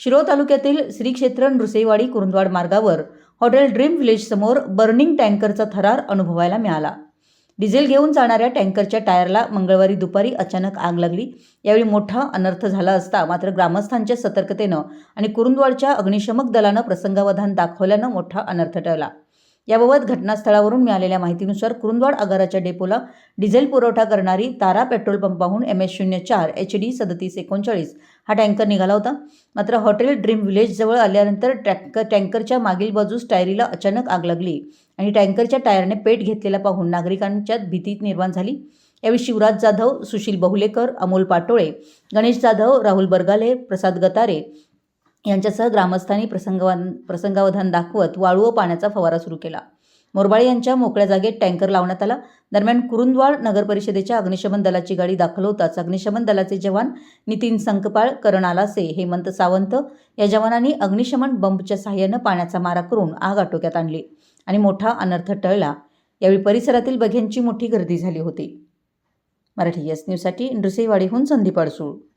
शिरोळ तालुक्यातील श्री क्षेत्र नृसेवाडी कुरुंदवाड मार्गावर हॉटेल ड्रीम व्हिलेज समोर बर्निंग टँकरचा थरार अनुभवायला मिळाला. डिझेल घेऊन जाणाऱ्या टँकरच्या टायरला मंगळवारी दुपारी अचानक आग लागली. यावेळी मोठा अनर्थ झाला असता मात्र ग्रामस्थांच्या सतर्कतेनं आणि कुरुंदवाडच्या अग्निशमक दलानं प्रसंगावधान दाखवल्यानं मोठा अनर्थ टळला. याबाबत घटनास्थळावरून मिळालेल्या माहितीनुसार कुरुंदवाड आगाराच्या डेपोला डिझेल पुरवठा करणारी तारा पेट्रोल पंपाहून एम एस शून्य चार एच डी सदतीस एकोणचाळीस हा टँकर निघाला होता. मात्र हॉटेल ड्रीम विलेजजवळ आल्यानंतर टँकर टँकरच्या मागील बाजूस टायरीला अचानक आग लागली आणि टँकरच्या टायरने पेट घेतलेला पाहून नागरिकांच्यात भीती निर्माण झाली. यावेळी शिवराज जाधव सुशील बहुलेकर अमोल पाटोळे गणेश जाधव राहुल बरगाले प्रसाद गतारे यांच्यासह ग्रामस्थांनी प्रसंगवान प्रसंगावधान दाखवत वाळू व पाण्याचा फवारा सुरू केला. मोरबाळे यांच्या मोकळ्या जागेत टँकर लावण्यात आला. दरम्यान कुरुंदवाड नगर परिषदेच्या अग्निशमन दलाची गाडी दाखल होताच अग्निशमन दलाचे जवान नितीन संकपाळ करण आलासे हेमंत सावंत या जवानांनी अग्निशमन बंबच्या सहाय्यानं पाण्याचा मारा करून आग आटोक्यात आणली आणि मोठा अनर्थ टळला. यावेळी परिसरातील बघ्यांची मोठी गर्दी झाली होती. मराठी एस न्यूजसाठी नृसिंहवाडीहून संदीप अडसूळ.